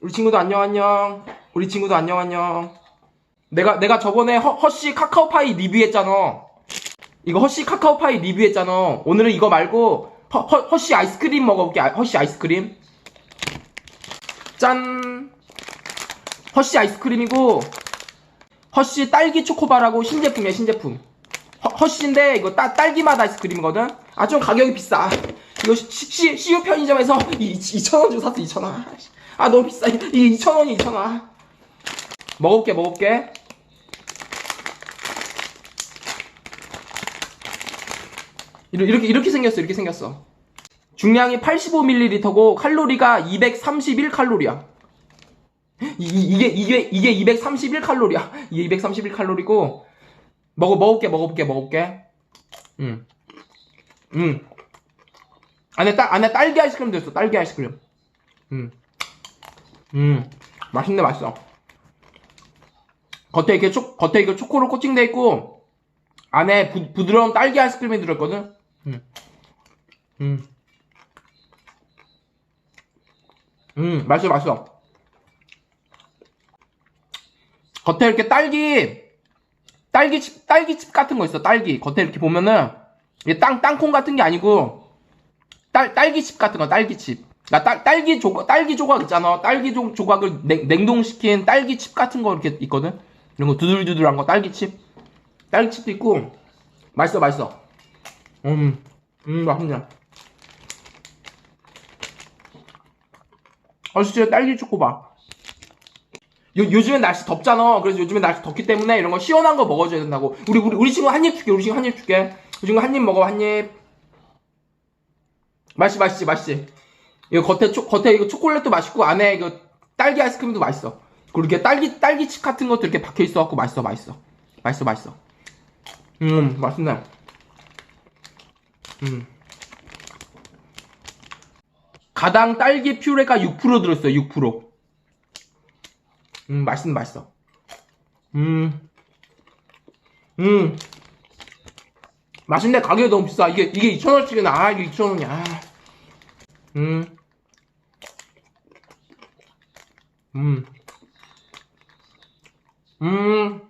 우리 친구도 안녕 안녕. 우리 친구도 안녕 안녕. 내가 내가 저번에 허, 허쉬 카카오파이 리뷰했잖아. 이거 허쉬 카카오파이 리뷰했잖아. 오늘은 이거 말고 허, 허, 허쉬 아이스크림 먹어볼게. 아, 허쉬 아이스크림. 짠. 허쉬 아이스크림이고 허쉬 딸기 초코바라고 신제품이야 신제품. 허, 허쉬인데 이거 따, 딸기 맛 아이스크림이거든. 아 좀 가격이 비싸. 이거 시, 시, CU 편의점에서 2,000원 주고 샀어 2,000원. 아 너무 비싸. 이게 2,000원이 2,000원. 먹어볼게 먹어볼게. 이렇게 이렇게, 이렇게 생겼어 이렇게 생겼어. 중량이 85ml고 칼로리가 231 칼로리야. 이, 이- 이 게 이게 이게 231 칼로리야. 이게 231 칼로리고 먹어 먹을게 먹어볼게 먹어볼게. 음. 음. 안에 딸 안에 딸기 아이스크림도 있어. 딸기 아이스크림. 음. 음. 맛있네 맛있어. 겉에 이렇게 초 겉에 이거 초코로 코팅돼 있고 안에 부, 부드러운 딸기 아이스크림이 들어있거든. 음. 음. 음, 맛있어, 맛있어. 겉에 이렇게 딸기, 딸기칩, 딸기칩 같은 거 있어, 딸기. 겉에 이렇게 보면은, 이게 땅, 땅콩 같은 게 아니고, 딸, 딸기칩 같은 거, 딸기칩. 나 딸, 딸기 조각, 딸기 조각 있잖아. 딸기 조, 조각을 냉, 냉동시킨 딸기칩 같은 거 이렇게 있거든? 이런 거 두들두들한 거, 딸기칩. 딸기칩도 있고, 맛있어, 맛있어. 음, 음, 맛있네. 아 진짜 딸기 초코바 요, 요즘엔 날씨 덥잖아 그래서 요즘엔 날씨 덥기 때문에 이런 거 시원한 거 먹어줘야 된다고 우리 우리, 우리 친구 한 입 줄게 우리 친구 한 입 줄게 우리 친구 한 입 먹어 한 입 맛있지 맛있지 맛있지 이거 겉에 초, 겉에 이거 초콜릿도 맛있고 안에 이거 딸기 아이스크림도 맛있어 그리고 이렇게 딸기 딸기 칩 같은 것도 이렇게 박혀 있어 갖고 맛있어 맛있어 맛있어 맛있어 음 맛있네 음 가당 딸기 퓨레가 6% 들었어요. 6%. 음, 맛있는 맛있어. 음. 음. 맛있는데 가격이 너무 비싸. 이게 이게 2,000원씩이나. 아, 이게 2,000원이야. 아. 음. 음. 음.